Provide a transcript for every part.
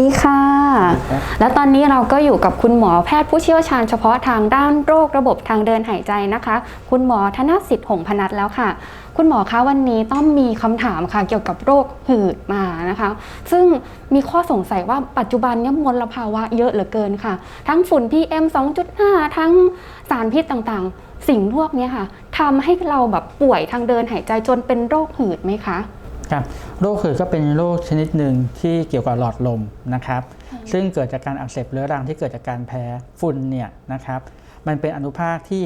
ดีค่ะ และตอนนี้เราก็อยู่กับคุณหมอแพทย์ผู้เชี่ยวชาญเฉพาะทางด้านโรคระบบทางเดินหายใจนะคะ คุณหมอธนสิทธิ์หงษ์พนัทแล้วค่ะ คุณหมอคะวันนี้ต้องมีคำถามค่ะเกี่ยวกับโรคหืดมานะคะ ซึ่งมีข้อสงสัยว่าปัจจุบันเนี่ยมลภาวะเยอะเหลือเกินค่ะ ทั้งฝุ่น PM 2.5 ทั้งสารพิษต่างๆ สิ่งพวกเนี้ยค่ะทำให้เราแบบป่วยทางเดินหายใจจนเป็นโรคหืดไหมคะ ครับโรคหืดก็เป็นโรคชนิดหนึ่งที่เกี่ยวกับหลอดลมนะครับซึ่งเกิดจากการอักเสบเรื้อรังที่เกิดจากการแพ้ฝุ่นเนี่ยนะครับมันเป็นอนุภาคที่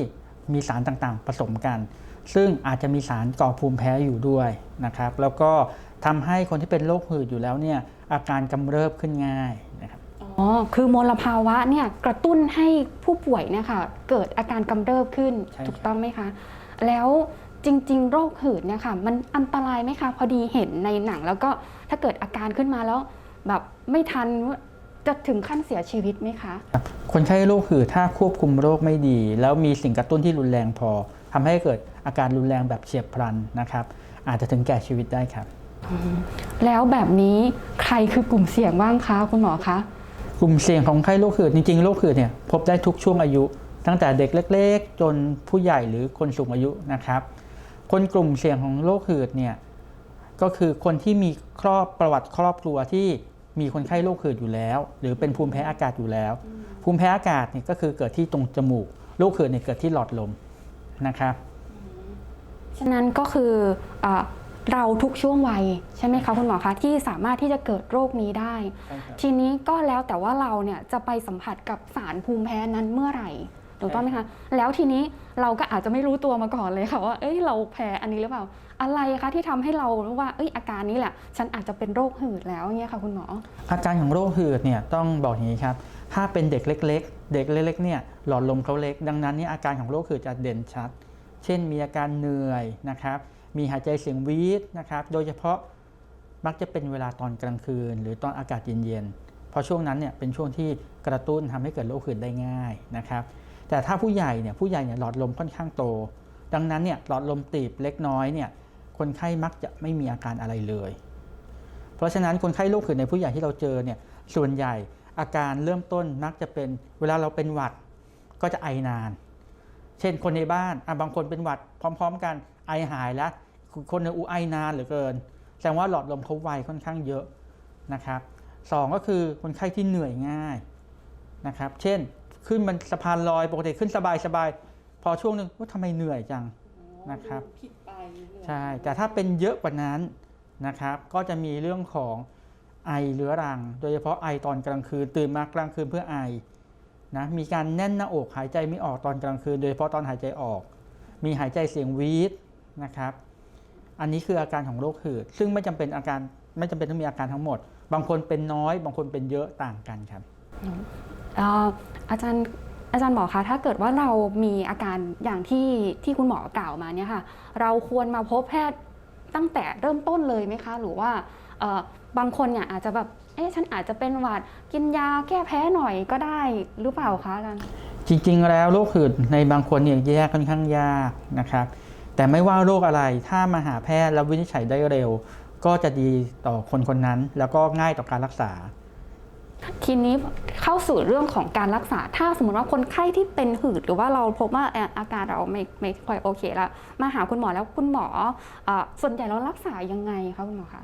มีสารต่างๆ ผสมกัน ซึ่งอาจจะมีสารก่อภูมิแพ้อยู่ด้วยนะครับแล้วก็ทำให้คนที่เป็นโรคหืดอยู่แล้วเนี่ยอาการกำเริบขึ้นง่ายนะครับอ๋อคือมลภาวะเนี่ยกระตุ้นให้ผู้ป่วยเนี่ยค่ะเกิดอาการกำเริบขึ้นใช่ครับถูกต้องไหมคะ แล้ว จริง ๆ โรคหืดเนี่ยค่ะ มันอันตรายไหมคะพอดีเห็นในหนัง แล้วก็ถ้าเกิดอาการขึ้นมาแล้ว แบบไม่ทันจะถึงขั้นเสียชีวิตไหมคะครับคนไข้โรคหืดถ้าควบคุมโรคไม่ดี แล้วมีสิ่งกระตุ้นที่รุนแรงพอทำให้เกิดอาการรุนแรงแบบเฉียบพลันนะครับ อาจจะถึงแก่ชีวิตได้ครับ แล้วแบบนี้ใครคือกลุ่มเสี่ยงบ้างคะคุณหมอคะกลุ่มเสี่ยงของไข้โรคหืดจริงๆโรคหืดเนี่ยพบได้ทุกช่วงอายุ ตั้งแต่เด็กเล็ก ๆ จนผู้ใหญ่หรือคนสูงอายุนะครับ คนกลุ่มเสี่ยงของโรคหืดเนี่ยก็คือคนที่มีครอบประวัติครอบครัวที่มีคนไข้โรคหืดอยู่แล้ว หรือเป็นภูมิแพ้อากาศอยู่แล้ว ภูมิแพ้อากาศเนี่ยก็คือเกิดที่ตรงจมูกโรคหืดเนี่ยเกิดที่หลอดลมนะครับฉะนั้นก็คืออาเราทุกช่วงวัยใช่ไหมคะคุณหมอคะที่สามารถที่จะเกิดโรคนี้ได้ ทีนี้ก็แล้วแต่ว่าเราเนี่ยจะไปสัมผัสกับสารภูมิแพ้นั้นเมื่อไหร่ ถูกต้องไหมคะ แล้วทีนี้เราก็อาจจะไม่รู้ตัวมาก่อนเลยค่ะว่าเอ้ยเราแพ้อันนี้หรือเปล่า อะไรคะที่ทำให้เรารู้ว่าเอ้ยอาการนี้แหละ ฉันอาจจะเป็นโรคหืดแล้วเนี่ยค่ะคุณหมอ อาการของโรคหืดเนี่ยต้องบอกอย่างนี้ครับ ถ้าเป็นเด็กเล็ก ๆ เด็กเล็กๆเนี่ยหลอดลมเขาเล็ก ดังนั้นเนี่ยอาการของโรคหืดจะเด่นชัด เช่นมีอาการเหนื่อยนะครับมีหายใจเสียงวีดนะครับ โดยเฉพาะมักจะเป็นเวลาตอนกลางคืน หรือตอนอากาศเย็นๆ เพราะช่วงนั้นเนี่ยเป็นช่วงที่กระตุ้นทำให้เกิดโรคหืดได้ง่ายนะครับ แต่ถ้าผู้ใหญ่เนี่ยผู้ใหญ่เนี่ยหลอดลมค่อนข้างโต ดังนั้นเนี่ยหลอดลมตีบเล็กน้อยเนี่ยคนไข้มักจะไม่มีอาการอะไรเลย เพราะฉะนั้นคนไข้โรคหืดในผู้ใหญ่ที่เราเจอเนี่ยส่วนใหญ่อาการเริ่มต้นมักจะเป็นเวลาเราเป็นหวัดก็จะไอนาน เช่นคนในบ้านอะบางคนเป็นหวัดพร้อม ๆ กันไอหายแล้ว คนในอูไอนานเหลือเกิน แสดงว่าหลอดลมเขาไวค่อนข้างเยอะนะครับสองก็คือคนไข้ที่เหนื่อยง่ายนะครับ เช่น ขึ้นมันสะพานลอยปกติขึ้นสบายๆพอช่วงหนึ่งว่าทำไมเหนื่อยจังนะครับผิดไปใช่แต่ถ้าเป็นเยอะกว่านั้นนะครับก็จะมีเรื่องของไอเรื้อรัง โดยเฉพาะไอตอนกลางคืนตื่นมากลางคืนเพื่อไอนะมีการแน่นหน้าอกหายใจไม่ออกตอนกลางคืน โดยเฉพาะตอนหายใจออก มีหายใจเสียงวีดนะครับ อันนี้คืออาการของโรคหืด ซึ่งไม่จำเป็นอาการไม่จำเป็นต้องมีอาการทั้งหมด บางคนเป็นน้อย บางคนเป็นเยอะต่างกันครับเอ่อาจารย์อาจารย์หมอคะถ้าเกิดว่าเรามีอาการอย่างที่ที่คุณหมอกล่าวมาเนี่ยค่ะ เราควรมาพบแพทย์ตั้งแต่เริ่มต้นเลยไหมคะ หรือว่าบางคนเนี่ยอาจจะแบบเอ๊ะฉันอาจจะเป็นหวัดกินยาแก้แพ้หน่อยก็ได้หรือเปล่าคะอาจารย์จริง ๆ แล้วโรคหืดในบางคนเนี่ยแยกค่อนข้างยากนะครับ แต่ไม่ว่าโรคอะไรถ้ามาหาแพทย์แล้ววินิจฉัยได้เร็ว ก็จะดีต่อคนคนนั้น แล้วก็ง่ายต่อการรักษา ทีนี้เข้าสู่เรื่องของการรักษา ถ้าสมมติว่าคนไข้ที่เป็นหืด หรือว่าเราพบว่าอาการเราไม่ไม่ค่อยโอเคแล้ว มาหาคุณหมอแล้วคุณหมอเอ่อส่วนใหญ่เรารักษายังไงคะคุณหมอคะ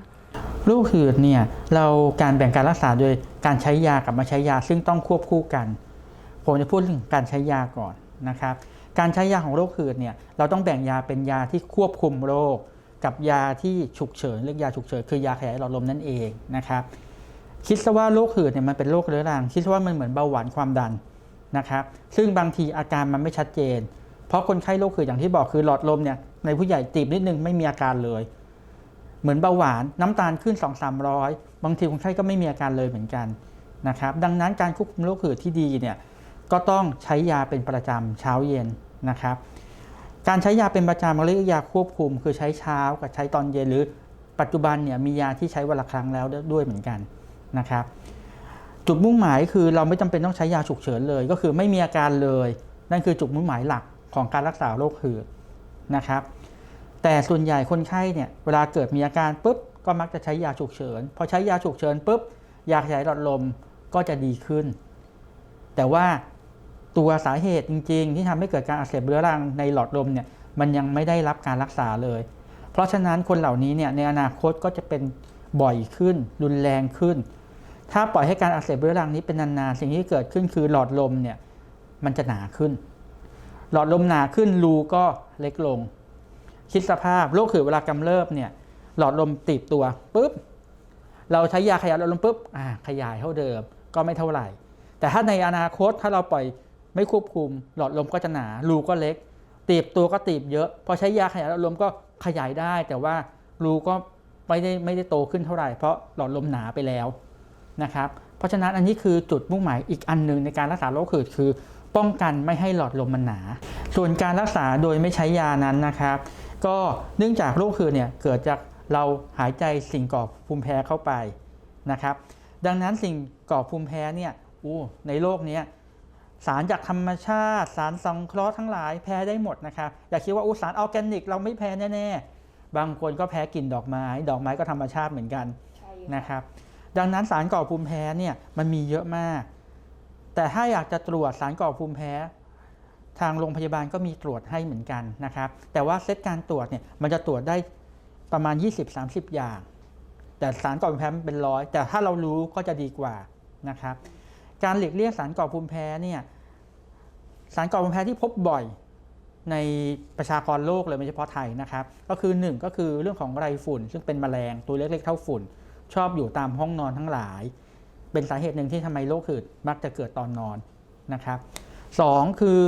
โรคหืดเนี่ยเราการแบ่งการรักษาโดยการใช้ยากับมาใช้ยาซึ่งต้องควบคู่กัน ผมจะพูดถึงการใช้ยาก่อนนะครับการใช้ยาของโรคหืดเนี่ยเราต้องแบ่งยาเป็นยาที่ควบคุมโรค กับยาที่ฉุกเฉินเรียกยาฉุกเฉินคือยาขยายหลอดลมนั่นเองนะครับ คิดซะว่าโรคหืดเนี่ยมันเป็นโรคเรื้อรัง คิดซะว่ามันเหมือนเบาหวานความดันนะครับซึ่งบางทีอาการมันไม่ชัดเจน เพราะคนไข้โรคหืดอย่างที่บอกคือหลอดลมเนี่ยในผู้ใหญ่ตีบนิดนึงไม่มีอาการเลย เหมือนเบาหวานน้ำตาลขึ้น 2 3 0 0 บางทีคนไข้ก็ไม่มีอาการเลยเหมือนกันนะครับดังนั้นการควบคุมโรคหืดที่ดีเนี่ยก็ต้องใช้ยาเป็นประจำเช้าเย็นนะครับ การใช้ยาเป็นประจำเราเรียกยาควบคุม คือใช้เช้ากับใช้ตอนเย็นหรือปัจจุบันเนี่ยมียาที่ใช้วันละครั้งแล้วด้วยเหมือนกัน นะครับจุดมุ่งหมายคือเราไม่จำเป็นต้องใช้ยาฉุกเฉินเลย ก็คือไม่มีอาการเลย นั่นคือจุดมุ่งหมายหลักของการรักษาโรคหืดนะครับ แต่ส่วนใหญ่คนไข้เนี่ยเวลาเกิดมีอาการปุ๊บก็มักจะใช้ยาฉุกเฉินพอใช้ยาฉุกเฉินปุ๊บยาขยายหลอดลมก็จะดีขึ้น แต่ว่าตัวสาเหตุจริง ๆ ที่ทำให้เกิดการอักเสบเรื้อรังในหลอดลมเนี่ยมันยังไม่ได้รับการรักษาเลย เพราะฉะนั้นคนเหล่านี้เนี่ยในอนาคตก็จะเป็นบ่อยขึ้น รุนแรงขึ้น ถ้าปล่อยให้การอักเสบเรื้อรังนี้เป็นนานๆ สิ่งที่เกิดขึ้นคือหลอดลมเนี่ยมันจะหนาขึ้น หลอดลมหนาขึ้นรูก็เล็กลง คิดสภาพโรคหืดเวลากำเริบเนี่ยหลอดลมตีบตัวปุ๊บเราใช้ยาขยายหลอดลมปุ๊บอ่าขยายเท่าเดิมก็ไม่เท่าไหร่ แต่ถ้าในอนาคตถ้าเราปล่อยไม่ควบคุม หลอดลมก็จะหนารูก็เล็ก ตีบตัวก็ตีบเยอะ พอใช้ยาขยายหลอดลมก็ขยายได้ แต่ว่ารูก็ไม่ได้ไม่ได้โตขึ้นเท่าไหร่เพราะหลอดลมหนาไปแล้ว นะครับ เพราะฉะนั้นอันนี้คือจุดมุ่งหมายอีกอันหนึ่งในการรักษาโรคหืดคือ ป้องกันไม่ให้หลอดลมมันหนา ส่วนการรักษาโดยไม่ใช้ยานั้นนะครับ ก็เนื่องจากโรคหืดเนี่ยเกิดจากเราหายใจสิ่งก่อภูมิแพ้เข้าไปนะครับ ดังนั้นสิ่งก่อภูมิแพ้เนี่ยอู้ในโลกเนี้ยสารจากธรรมชาติ สารสังเคราะห์ทั้งหลายแพ้ได้หมดนะครับ อย่าคิดว่าอู้สารออร์แกนิก เราไม่แพ้แน่ ๆ บางคนก็แพ้กลิ่นดอกไม้ ดอกไม้ก็ธรรมชาติเหมือนกันใช่นะครับ ดังนั้นสารก่อภูมิแพ้เนี่ยมันมีเยอะมาก แต่ถ้าอยากจะตรวจสารก่อภูมิแพ้ ทางโรงพยาบาลก็มีตรวจให้เหมือนกันนะครับ แต่ว่าเซตการตรวจเนี่ยมันจะตรวจได้ประมาณ 20-30 อย่าง แต่สารก่อภูมิแพ้มันเป็นร้อยแต่ถ้าเรารู้ก็จะดีกว่านะครับ การหลีกเลี่ยงสารก่อภูมิแพ้เนี่ยสารก่อภูมิแพ้ที่พบบ่อยในประชากรโลกเลยไม่เฉพาะไทยนะครับ ก็คือหนึ่งก็คือเรื่องของไรฝุ่น ซึ่งเป็นแมลงตัวเล็กๆเท่าฝุ่น ชอบอยู่ตามห้องนอนทั้งหลาย เป็นสาเหตุหนึ่งที่ทำไมโรคหืดมักจะเกิดตอนนอนนะครับสองคือ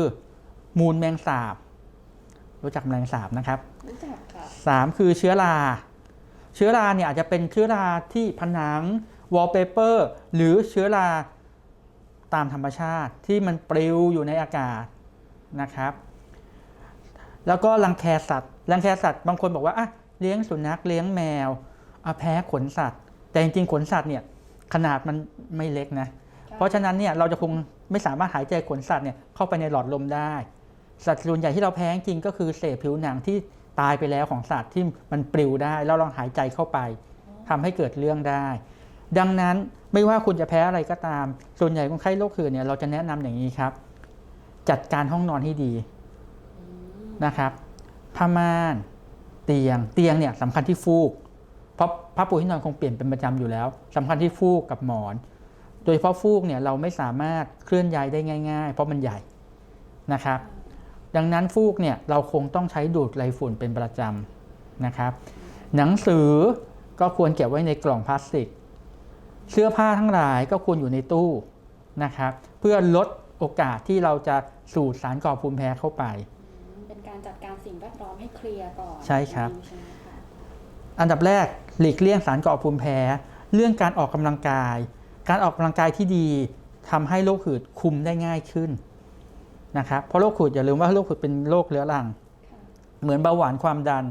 มูลแมงสาบ รู้จักแมลงสาบนะครับรู้จักค่ะสามคือเชื้อรา เชื้อราเนี่ยอาจจะเป็นเชื้อราที่ผนังวอลเปเปอร์หรือเชื้อราตามธรรมชาติที่มันปลิวอยู่ในอากาศนะครับ แล้วก็รังแคสัตว์รังแคสัตว์บางคนบอกว่าอะเลี้ยงสุนัขเลี้ยงแมวอะแพ้ขนสัตว์ แต่จริงๆขนสัตว์เนี่ยขนาดมันไม่เล็กนะ เพราะฉะนั้นเนี่ยเราจะคงไม่สามารถหายใจขนสัตว์เนี่ยเข้าไปในหลอดลมได้ สัตว์ส่วนใหญ่ที่เราแพ้จริงก็คือเศษผิวหนังที่ตายไปแล้วของสัตว์ที่มันปลิวได้ แล้วลองหายใจเข้าไปทำให้เกิดเรื่องได้ ดังนั้นไม่ว่าคุณจะแพ้อะไรก็ตาม ส่วนใหญ่คนไข้โรคหืดเนี่ยเราจะแนะนำอย่างนี้ครับ จัดการห้องนอนให้ดีนะครับผ้าม่าน เตียงเตียงเนี่ยสำคัญที่ฟูกเพราะ ผ้าปูที่นอนคงเปลี่ยนเป็นประจำอยู่แล้วสำคัญที่ฟูกกับหมอน โดยเฉพาะฟูกเนี่ยเราไม่สามารถเคลื่อนย้ายได้ง่าย ๆ เพราะมันใหญ่นะครับ ดังนั้นฟูกเนี่ยเราคงต้องใช้ดูดไรฝุ่นเป็นประจำนะครับ หนังสือก็ควรเก็บไว้ในกล่องพลาสติก เสื้อผ้าทั้งหลายก็ควรอยู่ในตู้นะครับ เพื่อลดโอกาสที่เราจะสูดสารก่อภูมิแพ้เข้าไป เป็นการจัดการสิ่งแวดล้อมให้เคลียร์ก่อน ใช่ครับใช่ไหมคะอันดับแรก หลีกเลี่ยงสารก่อภูมิแพ้ เรื่องการออกกำลังกาย การออกกำลังกายที่ดีทำให้โรคหืดคุมได้ง่ายขึ้นนะครับเพราะโรคหืดอย่าลืมว่าโรคหืดเป็นโรคเรื้อรังค่ะเหมือนเบาหวานความดัน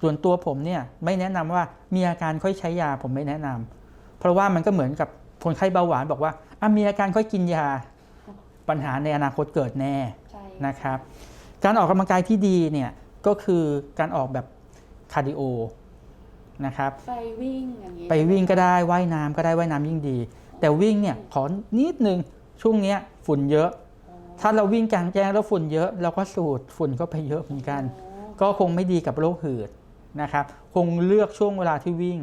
ส่วนตัวผมเนี่ยไม่แนะนำว่ามีอาการค่อยใช้ยาผมไม่แนะนำเพราะว่ามันก็เหมือนกับคนไข้เบาหวานบอกว่าอะมีอาการค่อยกินยาปัญหาในอนาคตเกิดแน่ใช่นะครับ การออกกำลังกายที่ดีเนี่ยก็คือการออกแบบคาร์ดิโอ นะครับ ไปวิ่งอย่างนี้ไปวิ่งก็ได้ว่ายน้ำก็ได้ว่ายน้ำยิ่งดี แต่วิ่งเนี่ยขอนิดนึงช่วงเนี้ยฝุ่นเยอะ อ๋อถ้าเราวิ่งกลางแจ้งแล้วฝุ่นเยอะเราก็สูดฝุ่นก็ไปเยอะเหมือนกัน อ๋อก็คงไม่ดีกับโรคหืดนะครับ คงเลือกช่วงเวลาที่วิ่ง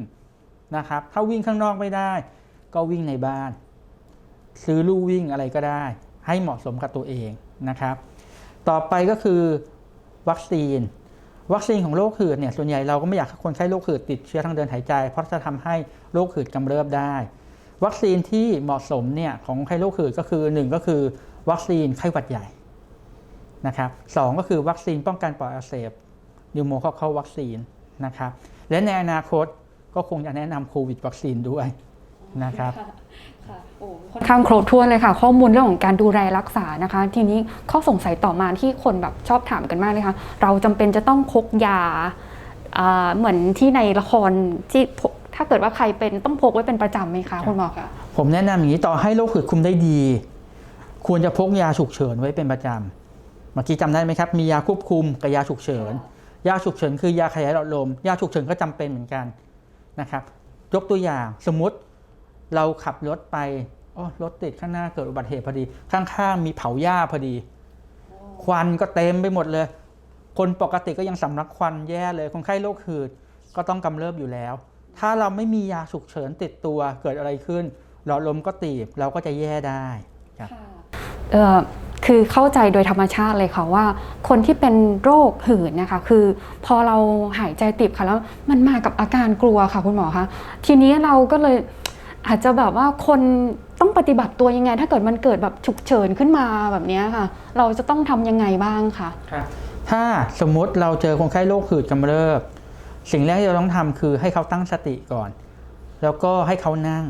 นะครับ ถ้าวิ่งข้างนอกไม่ได้ ก็วิ่งในบ้าน ซื้อลู่วิ่งอะไรก็ได้ ให้เหมาะสมกับตัวเองนะครับ ต่อไปก็คือวัคซีน วัคซีนของโรคหืดเนี่ยส่วนใหญ่เราก็ไม่อยากให้คนไข้โรคหืดติดเชื้อทางเดินหายใจ เพราะจะทำให้โรคหืดกำเริบได้ วัคซีนที่เหมาะสมเนี่ยของไข้โรคหืดก็คือหนึ่งก็คือ วัคซีนไข้หวัดใหญ่นะครับสองก็คือวัคซีนป้องกันปอดอักเสบนิวโมคอคัลวัคซีนนะครับและในอนาคตก็คงจะแนะนำโควิดวัคซีนด้วยนะครับ ค่ะค่ะโอ้ค่อนข้างครบถ้วนเลยค่ะ ข้อมูลเรื่องของการดูแลรักษานะคะ ทีนี้ข้อสงสัยต่อมาที่คนแบบชอบถามกันมากเลยค่ะ เราจำเป็นจะต้องพกยาอ่าเหมือนที่ในละครที่พกถ้าเกิดว่าใครเป็นต้องพกไว้เป็นประจำไหมคะคุณหมอคะผมแนะนำอย่างนี้ต่อให้โรคหืดคุมได้ดี ควรจะพกยาฉุกเฉินไว้เป็นประจำเมื่อกี้จำได้ไหมครับ มียาควบคุมกับยาฉุกเฉิน ยาฉุกเฉินคือยาขยายหลอดลม ยาฉุกเฉินก็จำเป็นเหมือนกันนะครับยกตัวอย่างสมมติ เราขับรถไปโอ้รถติดข้างหน้าเกิดอุบัติเหตุพอดี ข้างๆมีเผาหญ้าพอดี ควันก็เต็มไปหมดเลย คนปกติก็ยังสำลักควันแย่เลย คนไข้โรคหืดก็ต้องกำเริบอยู่แล้ว ถ้าเราไม่มียาฉุกเฉินติดตัวเกิดอะไรขึ้น หลอดลมก็ตีบเราก็จะแย่ได้ครับเอ่อคือเข้าใจโดยธรรมชาติเลยค่ะว่า คนที่เป็นโรคหืดเนะคะคือพอเราหายใจติดค่ะแล้วมันมากับอาการกลัวค่ะคุณหมอคะทีนี้เราก็เลย อาจจะแบบว่าคนต้องปฏิบัติตัวยังไง ถ้าเกิดมันเกิดแบบฉุกเฉินขึ้นมาแบบนี้ค่ะ เราจะต้องทำยังไงบ้างคะถ้าสมมุติเราเจอคนไข้โรคหืดกำเริบ สิ่งแรกที่เราต้องทำคือให้เขาตั้งสติก่อน แล้วก็ให้เขานั่ง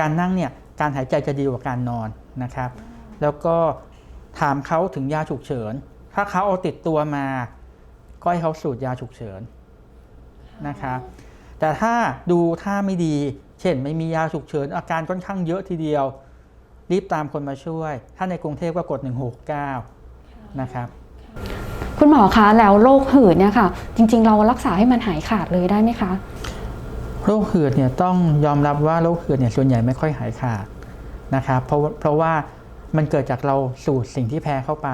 การนั่งเนี่ยการหายใจจะดีกว่าการนอนนะครับ แล้วก็ถามเขาถึงยาฉุกเฉิน ถ้าเขาเอาติดตัวมา ก็ให้เขาสูดยาฉุกเฉินนะครับแต่ถ้าดูท่าไม่ดี เช่น ไม่มียาฉุกเฉินอาการค่อนข้างเยอะทีเดียว รีบตามคนมาช่วย ถ้าในกรุงเทพก็กด 169 นะครับ คุณหมอคะแล้วโรคหืดเนี่ยค่ะ จริง ๆ เรารักษาให้มันหายขาดเลยได้ไหมคะ โรคหืดเนี่ยต้องยอมรับว่าโรคหืดเนี่ยส่วนใหญ่ไม่ค่อยหายขาดนะครับเพราะว่าเพราะว่ามันเกิดจากเราสูดสิ่งที่แพ้เข้าไป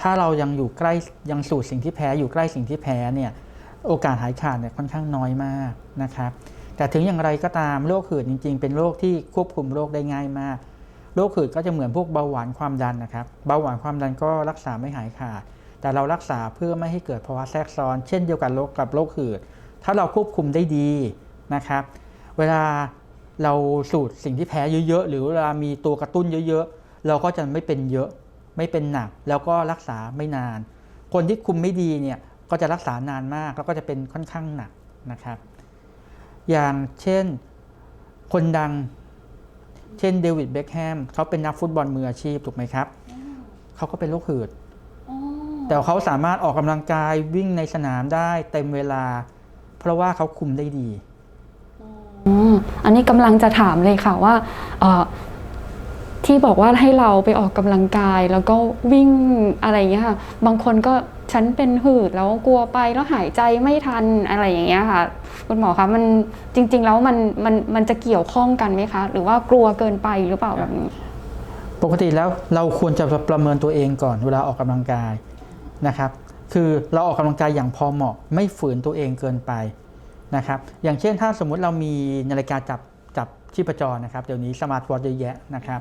ถ้าเรายังอยู่ใกล้ยังสูดสิ่งที่แพ้อยู่ใกล้สิ่งที่แพ้เนี่ยโอกาสหายขาดเนี่ยค่อนข้างน้อยมากนะครับ แต่ถึงอย่างไรก็ตามโรคหืดจริง ๆ เป็นโรคที่ควบคุมโรคได้ง่ายมากโรคหืดก็จะเหมือนพวกเบาหวานความดันนะครับ เบาหวานความดันก็รักษาไม่หายขาด แต่เรารักษาเพื่อไม่ให้เกิดภาวะแทรกซ้อน เช่นเดียวกันโรคกับโรคหืด ถ้าเราควบคุมได้ดีนะครับ เวลาเราสูดสิ่งที่แพ้เยอะๆ หรือเวลามีตัวกระตุ้นเยอะๆ เราก็จะไม่เป็นเยอะ ไม่เป็นหนัก แล้วก็รักษาไม่นาน คนที่คุมไม่ดีเนี่ย ก็จะรักษานานมาก แล้วก็จะเป็นค่อนข้างหนักนะครับ อย่างเช่นคนดัง เช่นเดวิดเบคแฮมเขาเป็นนักฟุตบอลมืออาชีพถูกไหมครับ เขาก็เป็นโรคหืด แต่เขาสามารถออกกำลังกายวิ่งในสนามได้เต็มเวลา เพราะว่าเขาคุมได้ดีอืมอันนี้กำลังจะถามเลยค่ะว่าเอ่อ ที่บอกว่าให้เราไปออกกำลังกาย แล้วก็วิ่งอะไรอย่างเงี้ยค่ะ บางคนก็ฉันเป็นหืดแล้วกลัวไปแล้วหายใจไม่ทันอะไรอย่างเงี้ยค่ะ คุณหมอคะมันจริง ๆ แล้วมันมันมันจะเกี่ยวข้องกันไหมคะ หรือว่ากลัวเกินไปหรือเปล่าแบบนี้ ปกติแล้วเราควรจะประเมินตัวเองก่อนเวลาออกกำลังกายนะครับคือเราออกกำลังกายอย่างพอเหมาะ ไม่ฝืนตัวเองเกินไปนะครับอย่างเช่นถ้าสมมุติเรามีนาฬิกาจับจับชีพจรนะครับเดี๋ยวนี้สมาร์ทวอทเยอะแยะนะครับ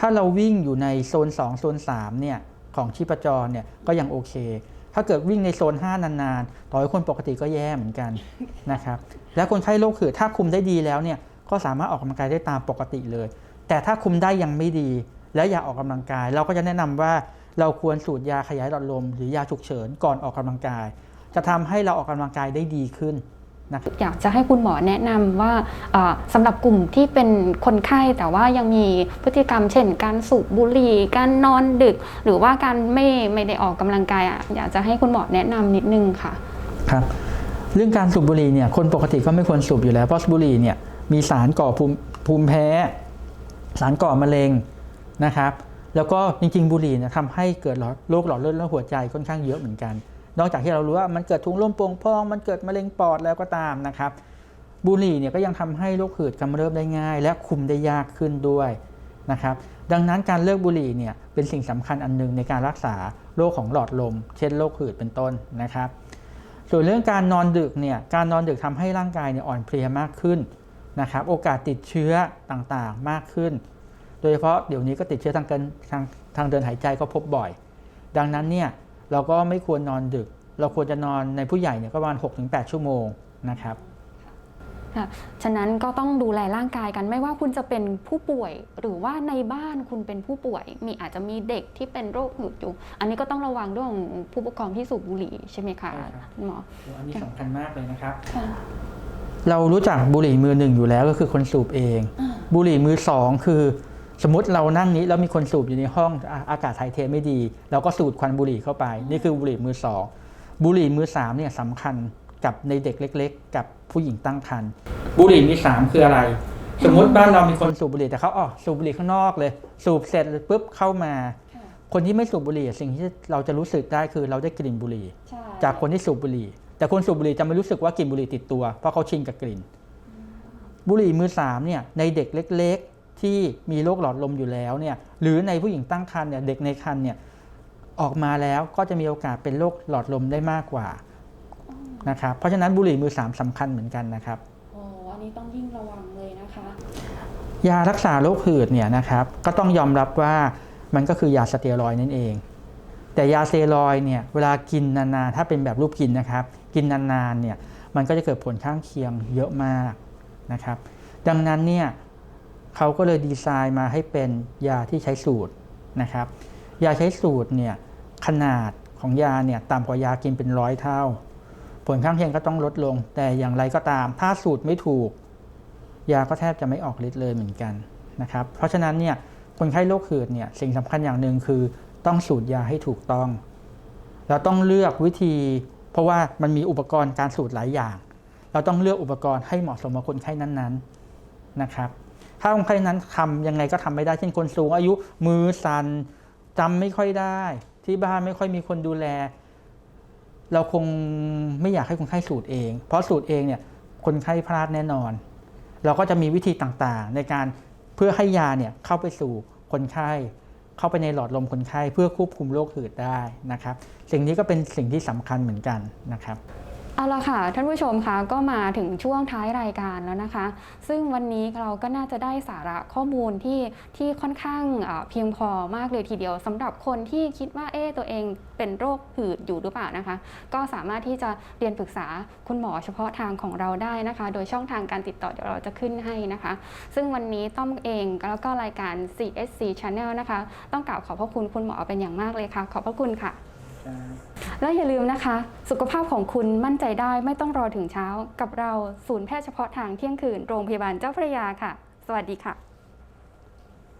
ถ้าเราวิ่งอยู่ในโซน 2 โซน3เนี่ยของชีพจรเนี่ยก็ยังโอเค ถ้าเกิดวิ่งในโซน 5 นานๆ ต่อให้คนปกติก็แย่เหมือนกันนะครับ และคนไข้โรคหืดถ้าคุมได้ดีแล้วเนี่ยก็สามารถออกกำลังกายได้ตามปกติเลย แต่ถ้าคุมได้ยังไม่ดี และอยากออกกำลังกาย เราก็จะแนะนำว่าเราควรสูดยาขยายหลอดลม หรือยาฉุกเฉินก่อนออกกำลังกาย จะทำให้เราออกกำลังกายได้ดีขึ้น นะครับอยากจะให้คุณหมอแนะนำว่าเอ่อสำหรับกลุ่มที่เป็นคนไข้แต่ว่ายังมีพฤติกรรม เช่น การสูบบุหรี่ การนอนดึก หรือว่าการไม่ไม่ได้ออกกำลังกายอะอยากจะให้คุณหมอแนะนำนิดนึงค่ะครับเรื่องการสูบบุหรี่เนี่ยคนปกติก็ไม่ควรสูบอยู่แล้วเพราะบุหรี่เนี่ยมีสารก่อภูมิภูมิแพ้ สารก่อมะเร็งนะครับ แล้วก็จริงๆบุหรี่เนี่ยทำให้เกิดหลอดโรคหลอดเลือดและหัวใจค่อนข้างเยอะเหมือนกัน นอกจากที่เรารู้ว่ามันเกิดถุงลมโป่งพอง มันเกิดมะเร็งปอดแล้วก็ตามนะครับ บุหรี่เนี่ยก็ยังทำให้โรคหืดกำเริบได้ง่าย และคุมได้ยากขึ้นด้วยนะครับ ดังนั้นการเลิกบุหรี่เนี่ยเป็นสิ่งสำคัญอันหนึงในการรักษาโรคของหลอดลม เช่นโรคหืดเป็นต้นนะครับ ส่วนเรื่องการนอนดึกเนี่ย การนอนดึกทำให้ร่างกายเนี่ยอ่อนเพลียมากขึ้นนะครับ โอกาสติดเชื้อต่างๆมากขึ้น โดยเฉพาะเดี๋ยวนี้ก็ติดเชื้อทางเกินทางทางเดินหายใจก็พบบ่อย ดังนั้นเนี่ย เราก็ไม่ควรนอนดึก เราควรจะนอนในผู้ใหญ่เนี่ยก็ประมาณ 6-8 ชั่วโมงนะครับค่ะฉะนั้นก็ต้องดูแลร่างกายกันไม่ว่าคุณจะเป็นผู้ป่วย หรือว่าในบ้านคุณเป็นผู้ป่วย มีอาจจะมีเด็กที่เป็นโรคหืดอยู่ อันนี้ก็ต้องระวังเรื่องของผู้ปกครองที่สูบบุหรี่ใช่ไหมคะใช่ครับคุณหมออันนี้สำคัญมากเลยนะครับค่ะเรารู้จักบุหรี่มือหนึ่งอยู่แล้วก็คือคนสูบเอง บุหรี่มือสองคือ สมมติเรานั่งนี้แล้วมีคนสูบอยู่ในห้องอะอากาศถ่ายเทไม่ดี เราก็สูดควันบุหรี่เข้าไป นี่คือบุหรี่มือสองบุหรี่มือสามเนี่ยสำคัญกับในเด็กเล็ก ๆ กับผู้หญิงตั้งครรภ์บุหรี่มือสามคืออะไร สมมติบ้านเรามีคนสูบบุหรี่แต่เขาอ๋อสูบบุหรี่ข้างนอกเลย สูบเสร็จปุ๊บเข้ามา คนที่ไม่สูบบุหรี่สิ่งที่เราจะรู้สึกได้คือเราได้กลิ่นบุหรี่ใช่จากคนที่สูบบุหรี่ แต่คนสูบบุหรี่จะไม่รู้สึกว่ากลิ่นบุหรี่ติดตัว เพราะเขาชินกับกลิ่น บุหรี่มือสามเนี่ยในเด็กเล็กๆ ที่มีโรคหลอดลมอยู่แล้วเนี่ยหรือในผู้หญิงตั้งครรภ์เนี่ยเด็กในครรภ์เนี่ยออกมาแล้วก็จะมีโอกาสเป็นโรคหลอดลมได้มากกว่านะครับเพราะฉะนั้นบุหรี่มือสามสำคัญเหมือนกันนะครับโอ้อันนี้ต้องยิ่งระวังเลยนะคะ ยารักษาโรคหืดเนี่ยนะครับก็ต้องยอมรับว่ามันก็คือยาสเตียรอยด์นั่นเอง แต่ยาสเตียรอยด์เนี่ยเวลากินนานๆถ้าเป็นแบบรูปกินนะครับ กินนานๆเนี่ยมันก็จะเกิดผลข้างเคียงเยอะมากนะครับ ดังนั้นเนี่ย เขาก็เลยดีไซน์มาให้เป็นยาที่ใช้สูตรนะครับ ยาใช้สูตรเนี่ยขนาดของยาเนี่ยต่ำกว่ายากินเป็นร้อยเท่า ผลข้างเคียงก็ต้องลดลง แต่อย่างไรก็ตาม ถ้าสูตรไม่ถูก ยาก็แทบจะไม่ออกฤทธิ์เลยเหมือนกันนะครับ เพราะฉะนั้นเนี่ยคนไข้โรคหืดเนี่ยสิ่งสำคัญอย่างหนึ่งคือต้องสูตรยาให้ถูกต้อง เราต้องเลือกวิธี เพราะว่ามันมีอุปกรณ์การสูตรหลายอย่าง เราต้องเลือกอุปกรณ์ให้เหมาะสมกับคนไข้นั้นๆ นะครับ ถ้าคนไข้นั้นทำยังไงก็ทำไม่ได้ เช่นคนสูงอายุมือสัน่นจำไม่ค่อยได้ ที่บ้านไม่ค่อยมีคนดูแล เราคงไม่อยากให้คนไข้สูตรเอง เพราะสูตรเองเนี่ยคนไข้พลาดแน่นอน เราก็จะมีวิธีต่างๆ ในการเพื่อให้ยาเนี่ยเข้าไปสู่คนไข้เข้าไปในหลอดลมคนไข้เพื่อควบคุมโรคหืดได้นะครับ สิ่งนี้ก็เป็นสิ่งที่สำคัญเหมือนกันนะครับ เอาละค่ะ ท่านผู้ชมคะก็มาถึงช่วงท้ายรายการแล้วนะคะ ซึ่งวันนี้เราก็น่าจะได้สาระข้อมูลที่ที่ค่อนข้างเพียงพอมากเลยทีเดียวสำหรับคนที่คิดว่าเอ๊ตัวเองเป็นโรคหืดอยู่หรือเปล่านะคะ ก็สามารถที่จะเรียนปรึกษาคุณหมอเฉพาะทางของเราได้นะคะ โดยช่องทางการติดต่อเดี๋ยวเราจะขึ้นให้นะคะ ซึ่งวันนี้ต้อมเองแล้วก็รายการ CSC Channel นะคะ ต้องกล่าวขอบพระคุณคุณหมอเป็นอย่างมากเลยค่ะ ขอบพระคุณค่ะ และอย่าลืมนะคะ สุขภาพของคุณมั่นใจได้ไม่ต้องรอถึงเช้า กับเราศูนย์แพทย์เฉพาะทางเที่ยงคืนโรงพยาบาลเจ้าพระยาค่ะ สวัสดีค่ะ